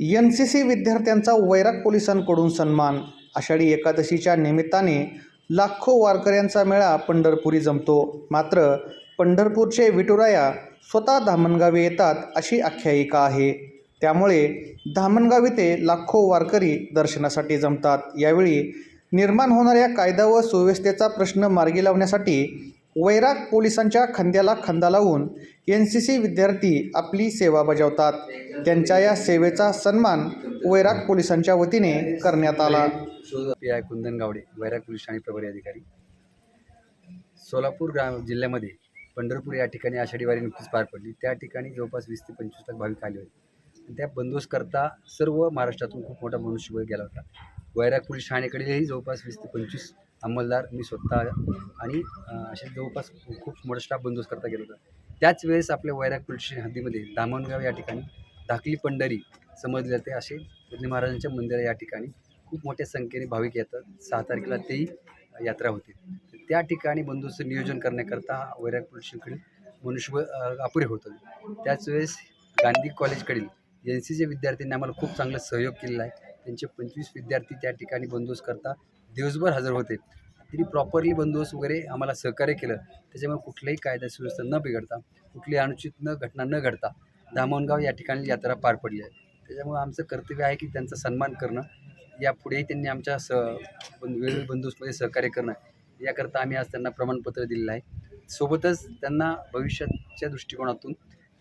N C C विद्यार्थ्यांचा वैराग पोलिसांकडून सन्मान. आषाढी एकादशीच्या निमित्ताने लाखो वारकऱ्यांचा मेळा पंढरपुरी जमतो. मात्र पंढरपूरचे विठुराया स्वतः धामणगावी येतात अशी आख्यायिका आहे. त्यामुळे धामणगावी ते लाखो वारकरी दर्शनासाठी जमतात. यावेळी निर्माण होणाऱ्या कायदा व सुव्यवस्थेचा प्रश्न मार्गी लावण्यासाठी वैराग पोलिसांच्या खांद्याला खांदा लावून एन सी सी विद्यार्थी आपली सेवा बजावतात. त्यांच्या या सेवेचा सन्मान वैराग पोलिसांच्या वतीने करण्यात आला. P I Kundan Gawade Vairag police Thane प्रभारी अधिकारी. सोलापूर ग्राम जिल्ह्यामध्ये पंढरपूर या ठिकाणी आषाढी वारी नुकतीच पार पडली. त्या ठिकाणी जवळपास वीस ते पंचवीस लाख भाविक आले होते. आणि त्या बंदोबस्तकरता सर्व महाराष्ट्रातून खूप मोठा मनुष्यबळ गेला होता. वैराग पोलीस ठाणेकडेही जवळपास वीस ते पंचवीस अंमलदार मी स्वतः आणि असे जवळपास खूप मोठा स्टाफ बंदोबस्त करता गेला होता. त्याच वेळेस आपल्या वैराग पोलीस हद्दीमध्ये दामणगाव या ठिकाणी धाकली पंढरी समजले जाते. असे पुणे महाराजांच्या मंदिर या ठिकाणी खूप मोठ्या संख्येने भाविक येतात. सहा तारखेला तेही यात्रा होते. त्या ठिकाणी बंदोबस्त नियोजन करण्याकरता वैराग पोलीस स्टेशनकडील मनुष्यबळ अपुरे होतं त्याच वेळेस गांधी कॉलेजकडील एन सी चे विद्यार्थ्यांनी आम्हाला खूप चांगला सहयोग केलेला आहे. त्यांचे पंचवीस विद्यार्थी त्या ठिकाणी बंदोबस्त करता दिवसभर हजर होते. तरी प्रॉपरली बंदोबस्त वगैरे आम्हाला सहकार्य केलं. त्याच्यामुळे कुठल्याही कायदा सुव्यवस्था न बिघडता कुठलीही अनुचित न घटना न घडता दामोणगाव या ठिकाणी यात्रा पार पडली आहे. त्याच्यामुळे आमचं कर्तव्य आहे की त्यांचा सन्मान करणं. यापुढेही त्यांनी आमच्या स वेगवेगळ्या बंदोबस्तमध्ये सहकार्य करणं. याकरता आम्ही आज त्यांना प्रमाणपत्र दिलेलं आहे. सोबतच त्यांना भविष्याच्या दृष्टिकोनातून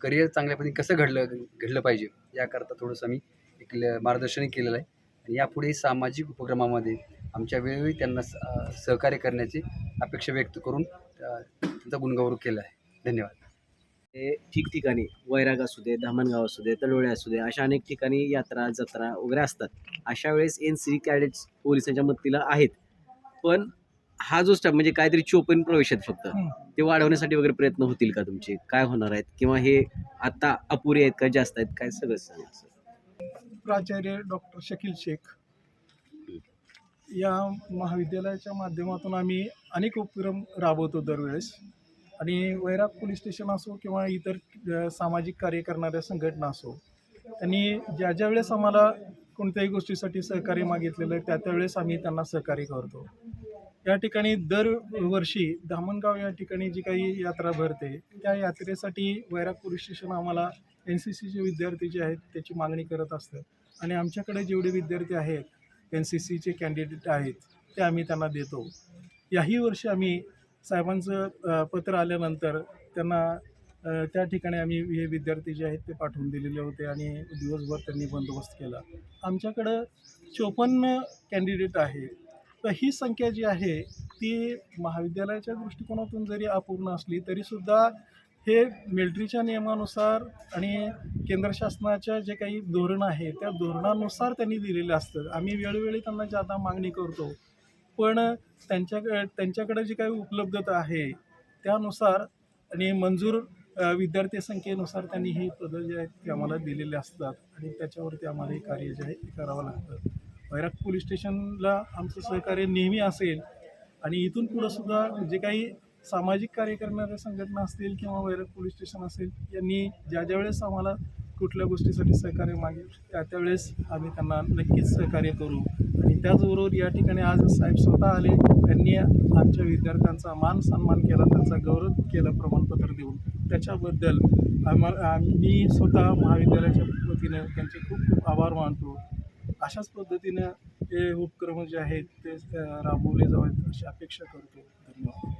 करिअर चांगल्यापणे कसं घडलं घडलं पाहिजे याकरता थोडंसं आम्ही एक ल- मार्गदर्शन केलेलं आहे. आणि यापुढे सामाजिक उपक्रमामध्ये आमच्या वेळोवेळी त्यांना सहकार्य करण्याची अपेक्षा व्यक्त करून त्यांचा गुणगौरव केला आहे. धन्यवाद. हे ठिकठिकाणी वैराग असू दे धामणगाव असू दे तळोळे असू दे अशा अनेक ठिकाणी यात्रा जत्रा वगैरे असतात. अशा वेळेस एन सी कॅडेट्स पोलिसांच्या मदतीला आहेत. पण हा जो स्टाफ म्हणजे काहीतरी चोपन्न प्रवेश आहेत फक्त ते वाढवण्यासाठी वगैरे प्रयत्न होतील का तुमचे? काय होणार आहेत? किंवा हे आता अपुरे आहेत का जास्त आहेत? काय सगळं सांगा सर. प्राचार्य डॉक्टर शकील शेख. या महाविद्यालयाच्या माध्यमातून आम्ही अनेक उपक्रम राबवतो दरवेळेस. आणि वैराग पोलीस स्टेशन असो किंवा इतर सामाजिक कार्य करणाऱ्या संघटना असो त्यांनी ज्या ज्या वेळेस आम्हाला कोणत्याही गोष्टीसाठी सहकार्य मागितलेलं आहे त्या त्यावेळेस आम्ही त्यांना सहकार्य करतो. या ठिकाणी दरवर्षी धामणगाव या ठिकाणी जी काही यात्रा भरते त्या यात्रेसाठी वैराग पोलीस स्टेशन आम्हाला एन सी सीचे विद्यार्थी जे आहेत त्याची मागणी करत असतात. आणि आमच्याकडे जेवढे विद्यार्थी आहेत एन सी सीचे कॅन्डिडेट आहेत ते आम्ही त्यांना देतो. याही वर्षी आम्ही साहेबांचं पत्र आल्यानंतर त्यांना त्या ठिकाणी आम्ही हे विद्यार्थी जे आहेत ते पाठवून दिलेले होते आणि दिवसभर त्यांनी बंदोबस्त केला. आमच्याकडं चोपन्न कॅन्डिडेट आहे. तर ही संख्या जी आहे ती महाविद्यालयाच्या दृष्टिकोनातून जरी अपूर्ण असली तरीसुद्धा हे मिलिटरीच्या नियमानुसार आणि केंद्र शासनाच्या जे काही धोरण आहे त्या धोरणानुसार त्यांनी दिलेलं असतं. आम्ही वेळोवेळी त्यांना जादा मागणी करतो. पण त्यांच्याकडे त्यांच्याकडे जी काही उपलब्धता आहे त्यानुसार आणि मंजूर विद्यार्थी संख्येनुसार त्यांनी ही पदं जे आहेत ते आम्हाला दिलेले असतात. आणि त्याच्यावरती आम्हाला हे कार्य जे आहे ते करावं लागतं. वैराग पोलीस स्टेशनला आमचं सहकार्य नेहमी असेल आणि इथून पुढं सुद्धा जे काही सामाजिक कार्य करणाऱ्या संघटना असतील किंवा वैराग पोलीस स्टेशन असेल यांनी ज्या ज्या वेळेस आम्हाला कुठल्या गोष्टीसाठी सहकार्य मागेल त्या त्यावेळेस आम्ही त्यांना नक्कीच सहकार्य करू. आणि त्याचबरोबर या ठिकाणी आज साहेब स्वतः आले त्यांनी आमच्या विद्यार्थ्यांचा मान सन्मान केला त्यांचा गौरव केला प्रमाणपत्र देऊन. त्याच्याबद्दल आम्हाला आम्ही स्वतः महाविद्यालयाच्या वतीनं त्यांचे खूप खूप आभार मानतो. अशाच पद्धतीनं हे उपक्रम जे आहेत ते राबवले जावेत अशी अपेक्षा करतो. धन्यवाद.